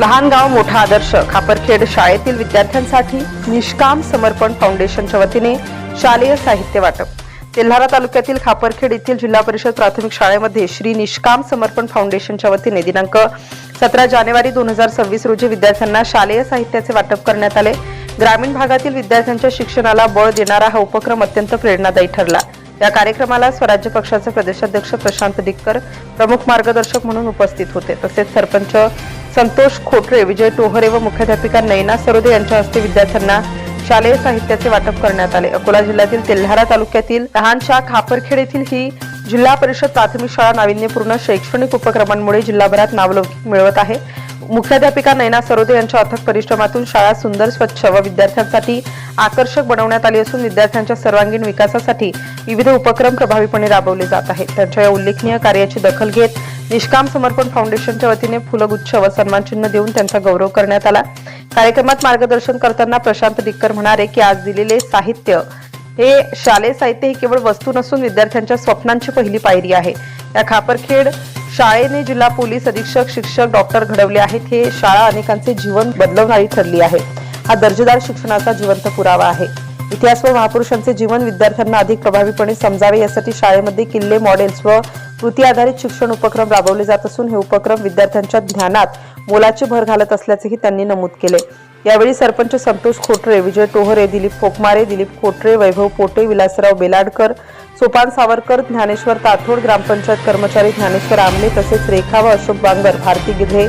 लहान गाव मोठा आदर्श खापरखेड शाळेतील विद्यार्थ्यांसाठी निष्काम समर्पण फाउंडेशनच्या वतीने शालेय साहित्य वाटप. तेल्हारा तालुक्यातील खापरखेड येथील जिल्हा परिषद प्राथमिक शाळेमध्ये श्री निष्काम समर्पण फाउंडेशनच्या वतीने दिनांक सतरा जानेवारी दोन हजार सव्वीस रोजी विद्यार्थ्यांना शालेय साहित्याचे वाटप करण्यात आले. ग्रामीण भागातील विद्यार्थ्यांच्या शिक्षणाला बळ देणारा हा उपक्रम अत्यंत प्रेरणादायी ठरला. या कार्यक्रमाला स्वराज्य पक्षाचे प्रदेशाध्यक्ष प्रशांत दिक्कर प्रमुख मार्गदर्शक म्हणून उपस्थित होते. तसेच सरपंच संतोष खोटरे विजय टोहरे व मुख्याध्यापिका नयना सरोदे यांच्या हस्ते विद्यार्थ्यांना शालेय साहित्याचे वाटप करण्यात आले. अकोला जिल्ह्यातील तेल्हारा तालुक्यातील लहानशा खापरखेड येथील ही जिल्हा परिषद प्राथमिक शाळा नाविन्यपूर्ण शैक्षणिक उपक्रमांमुळे जिल्हाभरात नावलौकिक मिळवत आहे. मुख्याध्यापिका नयना सरोदे यांच्या अथक परिश्रमातून शाळा सुंदर स्वच्छ व विद्यार्थ्यांसाठी आकर्षक बनवण्यात आली असून विद्यार्थ्यांच्या सर्वांगीण विकासासाठी विविध उपक्रम प्रभावीपणे राबवले जात आहेत. त्यांच्या या उल्लेखनीय कार्याची दखल घेत निष्काम समर्पण फाउंडेशनच्या वतीने फुलगुच्छ व सन्मानचिन्ह देऊन त्यांचा गौरव करण्यात आला. कार्यक्रमात मार्गदर्शन करताना प्रशांत दिक्कर म्हणाले की आज दिलेले साहित्य हे शालेय साहित्य ही केवळ वस्तू नसून विद्यार्थ्यांच्या स्वप्नांची पहिली पायरी आहे. या खापरखेड शाळेने जिल्हा पोलीस अधीक्षक शिक्षक डॉक्टर घडवले आहेत. हे शाळा अनेकांचे जीवन बदलवणारी ठरली आहे. हा दर्जेदार शिक्षणाचा जिवंत पुरावा आहे. इतिहास व महापुरुषांचे जीवन विद्यार्थ्यांना अधिक प्रभावीपणे समजावे यासाठी शाळेमध्ये किल्ले मॉडेल्स व कृती आधारित शिक्षण उपक्रम राबवले जात असून हे उपक्रम विद्यार्थ्यांच्या ज्ञानात मोलाची भर घालत असल्याचेही त्यांनी नमूद केले. यावेळी सरपंच संतोष खोटरे विजय टोहरे दिलीप फोकमारे दिलीप खोटरे वैभव पोटे विलासराव बेलाडकर सोपान सावरकर ज्ञानेश्वर ताथोड ग्रामपंचायत कर्मचारी ज्ञानेश्वर आमले तसेच रेखा व अशोक बांगर भारती गिधे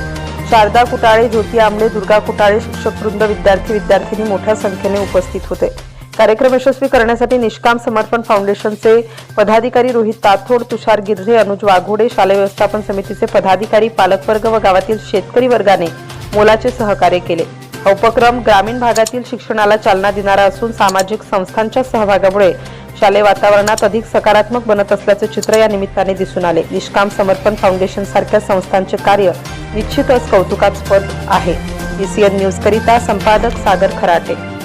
शारदा कुटाळे ज्योती आमले दुर्गा कुटाळे शिक्षक वृंद विद्यार्थी विद्यार्थिनी मोठ्या संख्येने उपस्थित होते. कार्यक्रम यशस्वी करण्यासाठी निष्काम समर्पण फाउंडेशनचे पदाधिकारी रोहित ताथोड तुषार गिरझे अनुज वाघोडे शालेय व्यवस्थापन समितीचे पदाधिकारी पालकवर्ग व गावातील शेतकरी वर्गाने मोलाचे सहकार्य केले. हा उपक्रम ग्रामीण भागातील शिक्षणाला चालना देणारा असून सामाजिक संस्थांच्या सहभागामुळे शालेय वातावरणात अधिक सकारात्मक बनत असल्याचे चित्र या निमित्ताने दिसून आले. निष्काम समर्पण फाउंडेशन सारख्या संस्थांचे कार्य निश्चितच कौतुकास्पद आहे. एसीएन न्यूज करिता संपादक सागर खराटे.